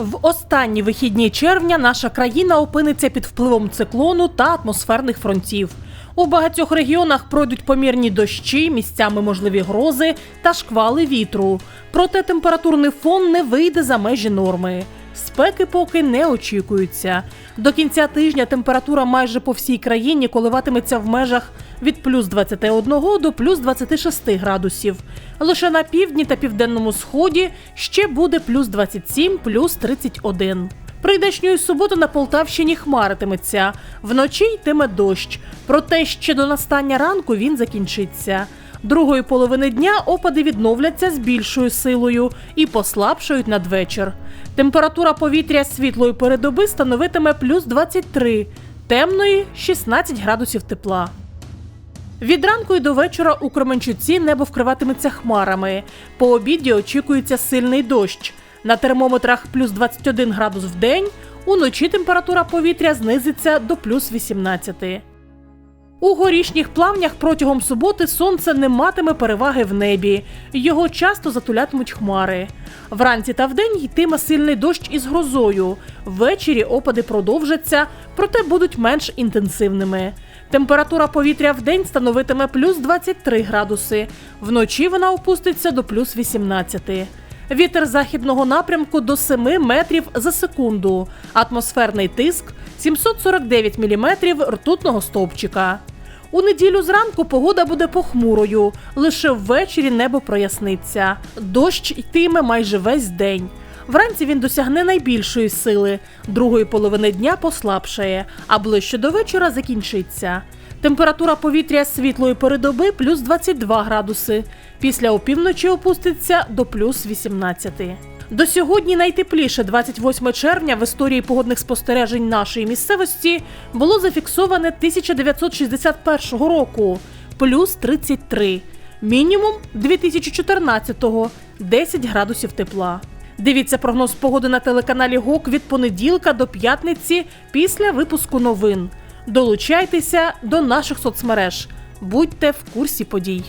В останні вихідні червня наша країна опиниться під впливом циклону та атмосферних фронтів. У багатьох регіонах пройдуть помірні дощі, місцями можливі грози та шквали вітру. Проте температурний фон не вийде за межі норми. Спеки поки не очікуються. До кінця тижня температура майже по всій країні коливатиметься в межах від плюс 21 до плюс 26 градусів. Лише на півдні та південному сході ще буде плюс 27, плюс 31. Прийдешньої суботи на Полтавщині хмаритиметься. Вночі йтиме дощ. Проте ще до настання ранку він закінчиться. Другої половини дня опади відновляться з більшою силою і послабшають надвечір. Температура повітря світлої передоби становитиме плюс 23, темної 16 градусів тепла. Від ранку і до вечора у Кременчуці небо вкриватиметься хмарами. По обіді очікується сильний дощ. На термометрах плюс 21 градус в день, уночі температура повітря знизиться до плюс 18. У горішніх плавнях протягом суботи сонце не матиме переваги в небі. Його часто затулятимуть хмари. Вранці та вдень йтиме сильний дощ із грозою. Ввечері опади продовжаться, проте будуть менш інтенсивними. Температура повітря в день становитиме плюс 23 градуси. Вночі вона опуститься до плюс 18. Вітер західного напрямку до 7 метрів за секунду. Атмосферний тиск 749 міліметрів ртутного стовпчика. У неділю зранку погода буде похмурою. Лише ввечері небо проясниться. Дощ йтиме майже весь день. Вранці він досягне найбільшої сили, другої половини дня послабшає, а ближче до вечора закінчиться. Температура повітря світлої передоби плюс 22 градуси. Після опівночі опуститься до плюс 18. До сьогодні найтепліше 28 червня в історії погодних спостережень нашої місцевості було зафіксоване 1961 року плюс 33, мінімум 2014-го 10 градусів тепла. Дивіться прогноз погоди на телеканалі ГОК від понеділка до п'ятниці після випуску новин. Долучайтеся до наших соцмереж. Будьте в курсі подій.